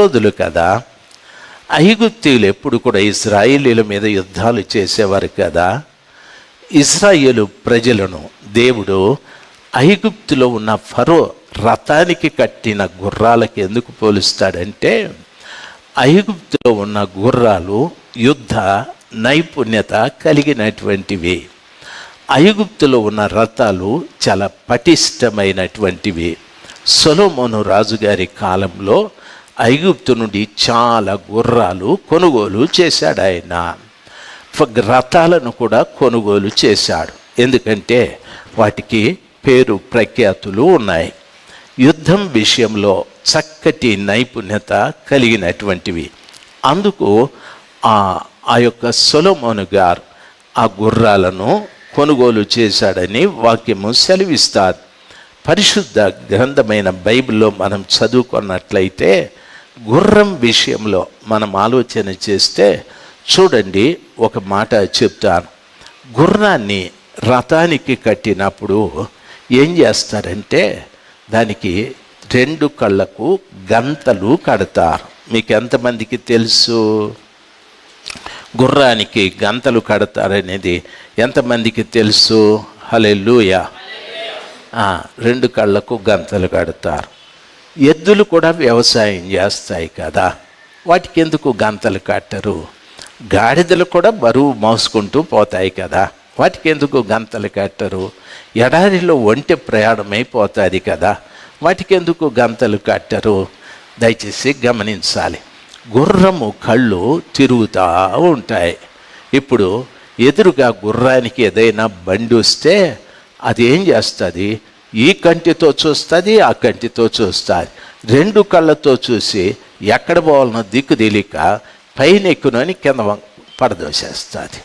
రోజులు కదా ఐగుప్తీయులు ఎప్పుడు కూడా ఇస్రాయేలీల మీద యుద్ధాలు చేసేవారు కదా. ఇస్రాయేలు ప్రజలను దేవుడు ఐగుప్తులో ఉన్న ఫరో రథానికి కట్టిన గుర్రాలకి ఎందుకు పోలుస్తాడంటే ఐగుప్తులో ఉన్న గుర్రాలు యుద్ధ నైపుణ్యత కలిగినటువంటివి. ఐగుప్తులో ఉన్న రథాలు చాలా పటిష్టమైనటువంటివి. సొలోమోను రాజుగారి కాలంలో ఐగుప్తు నుండి చాలా గుర్రాలు కొనుగోలు చేశాడు ఆయన. రథాలను కూడా కొనుగోలు చేశాడు. ఎందుకంటే వాటికి పేరు ప్రఖ్యాతులు ఉన్నాయి. యుద్ధం విషయంలో చక్కటి నైపుణ్యత కలిగినటువంటివి. అందుకు ఆ ఆ యొక్క సొలమోను గారు ఆ గుర్రాలను కొనుగోలు చేశాడని వాక్యము సెలవిస్తారు పరిశుద్ధ గ్రంథమైన బైబిల్లో మనం చదువుకున్నట్లయితే గుర్రం విషయంలో మనం ఆలోచన చేస్తే చూడండి ఒక మాట చెప్తాను. గుర్రాన్ని రథానికి కట్టినప్పుడు ఏం చేస్తారంటే దానికి రెండు కళ్ళకు గంతలు కడతారు. మీకు ఎంతమందికి తెలుసు? గుర్రానికి గంతలు కడతారనేది ఎంతమందికి తెలుసు? హలెల్లుయా. రెండు కళ్ళకు గంతలు కడతారు. ఎద్దులు కూడా వ్యవసాయం చేస్తాయి కదా. వాటికి ఎందుకు గంతలు కట్టరు? గాడిదలు కూడా బరువు మోసుకుంటూ పోతాయి కదా. వాటికి ఎందుకు గంతలు కట్టరు? ఎడారిలో ఒంటె ప్రయాణమైపోతుంది కదా. వాటికి ఎందుకు గంతలు కట్టరు? దయచేసి గమనించాలి. గుర్రము కళ్ళు తిరుగుతూ ఉంటాయి. ఇప్పుడు ఎదురుగా గుర్రానికి ఏదైనా బండి వస్తే అది ఏం చేస్తుంది? ఈ కంటితో చూస్తుంది ఆ కంటితో చూస్తుంది. రెండు కళ్ళతో చూసి ఎక్కడ పోవాలనో దిక్కు తెలియక పైన ఎక్కునని కింద పడదోసేస్తుంది.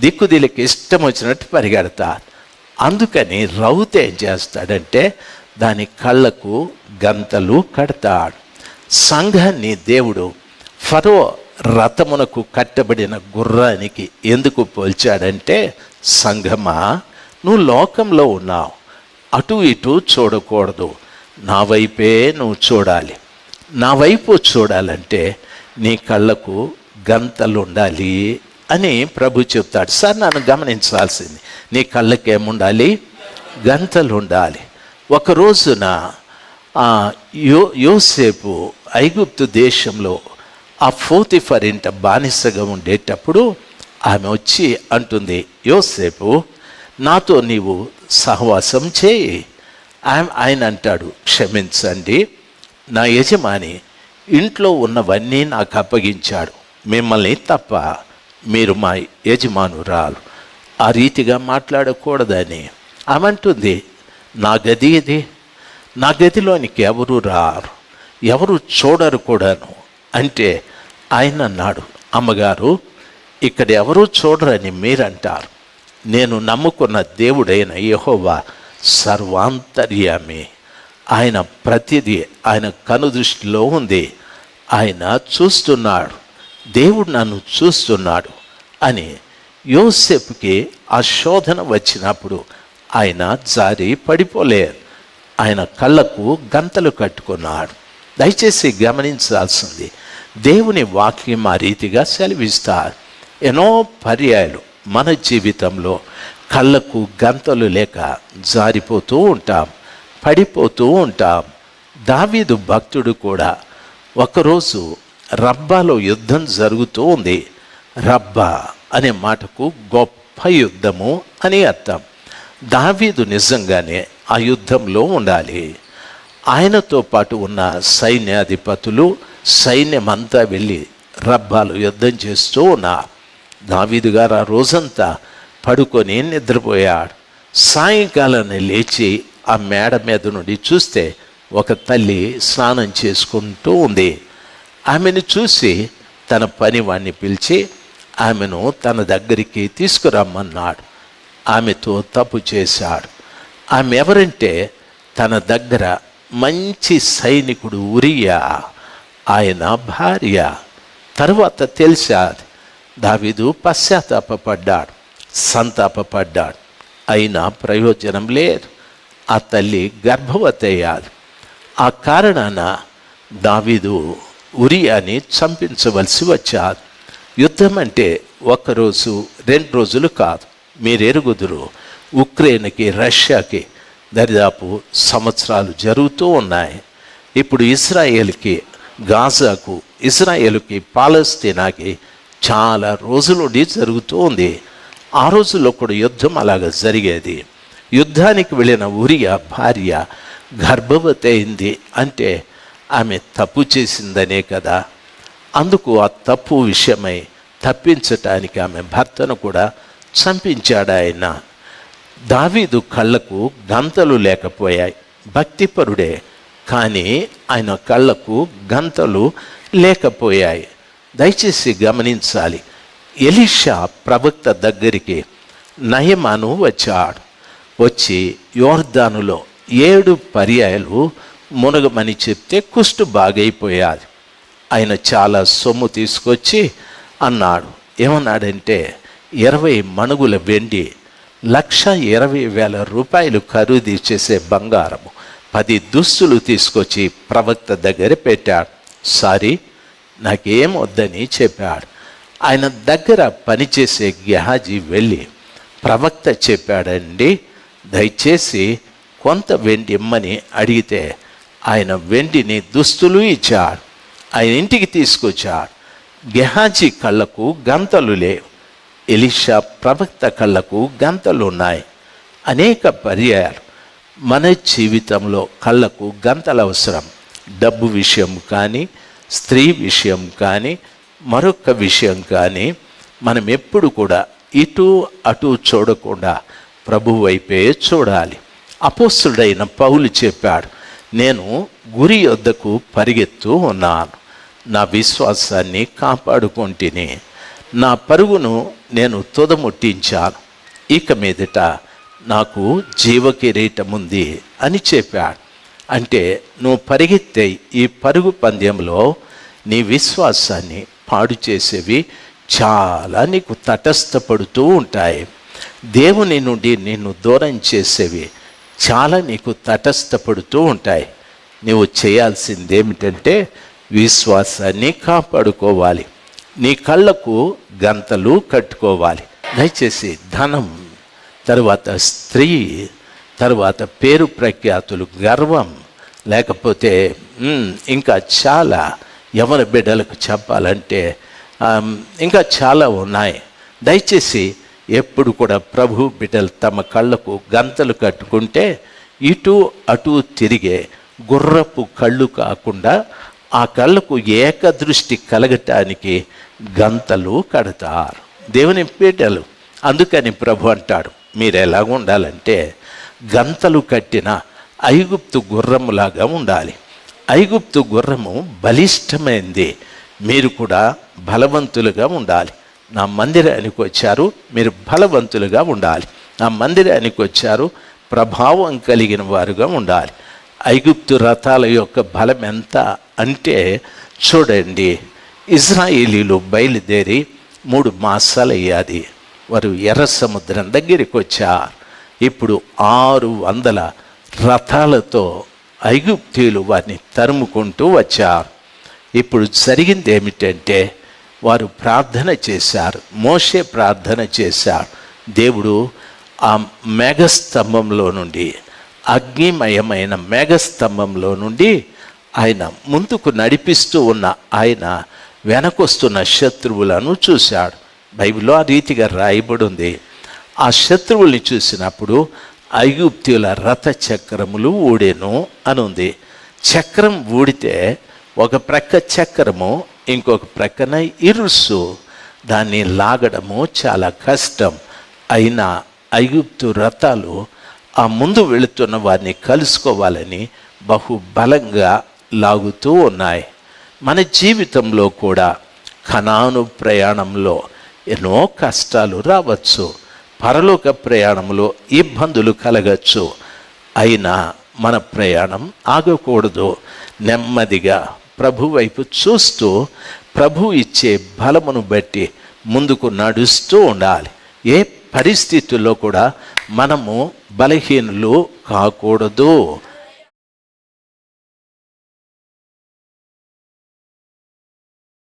దిక్కు తెలియక ఇష్టం వచ్చినట్టు పరిగెడతా అందుకని రౌత్ ఏం చేస్తాడంటే దాని కళ్ళకు గంతలు కడతాడు. సంఘాన్ని దేవుడు ఫరో రథమునకు కట్టబడిన గుర్రానికి ఎందుకు పోల్చాడంటే సంఘమా నువ్వు లోకంలో ఉన్నావు. అటు ఇటు చూడకూడదు. నా వైపే నువ్వు చూడాలి. నా వైపు చూడాలంటే నీ కళ్ళకు గంతలు ఉండాలి అని ప్రభు చెప్తాడు. సార్ నన్ను గమనించాల్సింది. నీ కళ్ళకి ఏముండాలి గంతలు ఉండాలి ఒక రోజున యో యోసేపు ఐగుప్తు దేశంలో ఆ ఫోతిఫర్ ఇంట బానిసగా ఉండేటప్పుడు ఆమె వచ్చి అంటుంది యోసేపు నాతో నీవు సహవాసం చేయి. ఆయన అంటాడు క్షమించండి నా యజమాని ఇంట్లో ఉన్నవన్నీ నాకు అప్పగించాడు. మిమ్మల్ని తప్ప మీరు మా యజమానురాలు. ఆ రీతిగా మాట్లాడకూడదని. ఆమంటుంది నా గది ఇది. నా గదిలోనికి ఎవరు రారు. ఎవరు చూడరు కూడాను. అంటే ఆయన అన్నాడు అమ్మగారు ఇక్కడ ఎవరు చూడరని మీరంటారు. నేను నమ్ముకున్న దేవుడైన యహోవా సర్వాంతర్యామి. ఆయన ప్రతిదీ ఆయన కనుదృష్టిలో ఉంది. ఆయన చూస్తున్నాడు. దేవుడు నన్ను చూస్తున్నాడు అని యోసెఫ్కి ఆ శోధన వచ్చినప్పుడు ఆయన జారి పడిపోలేదు. ఆయన కళ్ళకు గంతలు కట్టుకున్నాడు. దయచేసి గమనించాల్సింది దేవుని వాక్యం ఆ రీతిగా సెలవిస్తారు ఎన్నో పర్యాయాలు మన జీవితంలో కళ్ళకు గంతలు లేక జారిపోతూ ఉంటాం పడిపోతూ ఉంటాం. దావీదు భక్తుడు కూడా ఒకరోజు రబ్బాలో యుద్ధం జరుగుతూ ఉంది. రబ్బా అనే మాటకు గొప్ప యుద్ధము అని అర్థం. దావీదు నిజంగానే ఆ యుద్ధంలో ఉండాలి. ఆయనతో పాటు ఉన్న సైన్యాధిపతులు సైన్యమంతా వెళ్ళి రబ్బాలు యుద్ధం చేస్తూ ఉన్నారు. దావీదు గారు ఆ రోజంతా పడుకొని నిద్రపోయాడు. సాయంకాలాన్ని లేచి ఆ మేడ మీద నుండి చూస్తే ఒక తల్లి స్నానం చేసుకుంటూ ఉంది. ఆమెను చూసి తన పనివాణ్ణి పిలిచి ఆమెను తన దగ్గరికి తీసుకురమ్మన్నాడు. ఆమెతో తప్పు చేశాడు. ఆమె ఎవరంటే తన దగ్గర మంచి సైనికుడు ఉరియా. ఆయన భార్య. తరువాత తెలిసాది దావీదు పశ్చాత్తాపడ్డాడు సంతాపపడ్డాడు. అయినా ప్రయోజనం లేదు. ఆ తల్లి గర్భవతి ఆ కారణాన దావీదు ఉరియాని చంపించవలసి వచ్చారు. యుద్ధం అంటే ఒకరోజు రెండు రోజులు కాదు. మీరు ఎరుగుదురు ఉక్రెయిన్కి రష్యాకి దరిదాపు సంవత్సరాలు జరుగుతూ ఉన్నాయి. ఇప్పుడు ఇస్రాయేల్కి గాజాకు ఇస్రాయేల్కి పాలస్తీనాకి చాలా రోజుల నుండి జరుగుతూ ఉంది. ఆ రోజుల్లో కూడా యుద్ధం అలాగ జరిగేది. యుద్ధానికి వెళ్ళిన ఉరియా భార్య గర్భవతి అయింది అంటే ఆమె తప్పు చేసిందనే కదా. అందుకు ఆ తప్పు విషయమై తప్పించటానికి ఆమె భర్తను కూడా చంపించాడు ఆయన. దావీదు కళ్ళకు గంతలు లేకపోయాయి. భక్తిపరుడే కానీ ఆయన కళ్ళకు గంతలు లేకపోయాయి. దయచేసి గమనించాలి. ఎలిషా ప్రవక్త దగ్గరికి నయమాను వచ్చాడు. వచ్చి యోర్దానులో ఏడు పర్యాయాలు మునగమని చెప్తే కుష్టు బాగైపోయాది. ఆయన చాలా సొమ్ము తీసుకొచ్చి అన్నాడు ఏమన్నాడంటే ఇరవై మణుగుల వెండి లక్ష ఇరవై వేల రూపాయలు ఖరీదు చేసే బంగారము పది దుస్తులు తీసుకొచ్చి ప్రవక్త దగ్గర పెట్టాడు. సారీ నాకేం వద్దని చెప్పాడు. ఆయన దగ్గర పనిచేసే గెహాజీ వెళ్ళి ప్రవక్త చెప్పాడండి దయచేసి కొంత వెండి ఇమ్మని అడిగితే ఆయన వెండిని దుస్తులు ఇచ్చాడు ఆయన ఇంటికి తీసుకొచ్చాడు. గెహాజీ కళ్ళకు గంతలు లేవు ఎలిషా ప్రవక్త కళ్ళకు గంతలు ఉన్నాయి. అనేక పర్యాయాలు మన జీవితంలో కళ్ళకు గంతలు అవసరం. డబ్బు విషయం కానీ స్త్రీ విషయం కానీ మరొక విషయం కానీ మనం ఎప్పుడు కూడా ఇటు అటు చూడకుండా ప్రభు వైపే చూడాలి. అపోస్తుడైన పౌలు చెప్పాడు నేను గురి వద్దకు పరిగెత్తు ఉన్నాను. నా విశ్వాసాన్ని కాపాడుకుంటుని. నా పరుగును నేను తుదముట్టించాను. ఇక మీదట నాకు జీవ కిరీటం ఉంది అని చెప్పాడు. అంటే నువ్వు పరిగెత్తే ఈ పరుగు పందెంలో నీ విశ్వాసాన్ని పాడు చేసేవి చాలా నీకు తటస్థపడుతూ ఉంటాయి. దేవుని నుండి నిన్ను దూరం చేసేవి చాలా నీకు తటస్థపడుతూ ఉంటాయి. నువ్వు చేయాల్సింది ఏమిటంటే విశ్వాసాన్ని కాపాడుకోవాలి. నీ కళ్ళకు గంతలు కట్టుకోవాలి. దయచేసి ధనం తర్వాత స్త్రీ తర్వాత పేరు ప్రఖ్యాతులు గర్వం. లేకపోతే ఇంకా చాలా యవన బిడ్డలకు చెప్పాలంటే ఇంకా చాలా ఉన్నాయి. దయచేసి ఎప్పుడు కూడా ప్రభు బిడ్డలు తమ కళ్ళకు గంతలు కట్టుకుంటే ఇటు అటు తిరిగే గుర్రపు కళ్ళు కాకుండా ఆ కళ్ళకు ఏకదృష్టి కలగటానికి గంతలు కడతారు. దేవుని బిడ్డలు అందుకని ప్రభు అంటాడు మీరు ఎలాగ ఉండాలంటే గంతలు కట్టిన ఐగుప్తు గుర్రములాగా ఉండాలి. ఐగుప్తు గుర్రము బలిష్టమైంది. మీరు కూడా బలవంతులుగా ఉండాలి. నా మందిరానికి వచ్చారు మీరు బలవంతులుగా ఉండాలి. నా మందిరానికి వచ్చారు ప్రభావం కలిగిన వారుగా ఉండాలి. ఐగుప్తు రథాల యొక్క బలం ఎంత అంటే చూడండి ఇజ్రాయేలీలు బయలుదేరి మూడు మాసాలు అయ్యాది వారు ఎర్ర సముద్రం దగ్గరికి వచ్చారు. ఇప్పుడు ఆరు వందల రథాలతో ఐగుప్తీయులు వారిని తరుముకుంటూ వచ్చారు. ఇప్పుడు జరిగింది ఏమిటంటే వారు ప్రార్థన చేశారు మోసే ప్రార్థన చేశారు దేవుడు ఆ మేఘస్తంభంలో నుండి అగ్నిమయమైన మేఘస్తంభంలో నుండి ఆయన ముందుకు నడిపిస్తూ ఉన్న ఆయన వెనకొస్తున్న శత్రువులను చూశాడు. బైబిల్లో ఆ రీతిగా రాయబడి ఉంది. ఆ శత్రువుల్ని చూసినప్పుడు ఐగుప్తుల రథ చక్రములు ఊడెను ఉంది. చక్రం ఊడితే ఒక ప్రక్క చక్రము ఇంకొక ప్రక్కన ఇరుసు. దాన్ని లాగడము చాలా కష్టం. అయినా ఐగుప్తు రథాలు ఆ ముందు వెళుతున్న వారిని కలుసుకోవాలని బహుబలంగా లాగుతూ ఉన్నాయి. మన జీవితంలో కూడా కణాను ప్రయాణంలో ఎన్నో కష్టాలు రావచ్చు. పరలోక ప్రయాణంలో ఇబ్బందులు కలగచ్చు. అయినా మన ప్రయాణం ఆగకూడదు. నెమ్మదిగా ప్రభు వైపు చూస్తూ ప్రభు ఇచ్చే బలమును బట్టి ముందుకు నడుస్తూ ఉండాలి. ఏ పరిస్థితుల్లో కూడా మనము బలహీనులు కాకూడదు.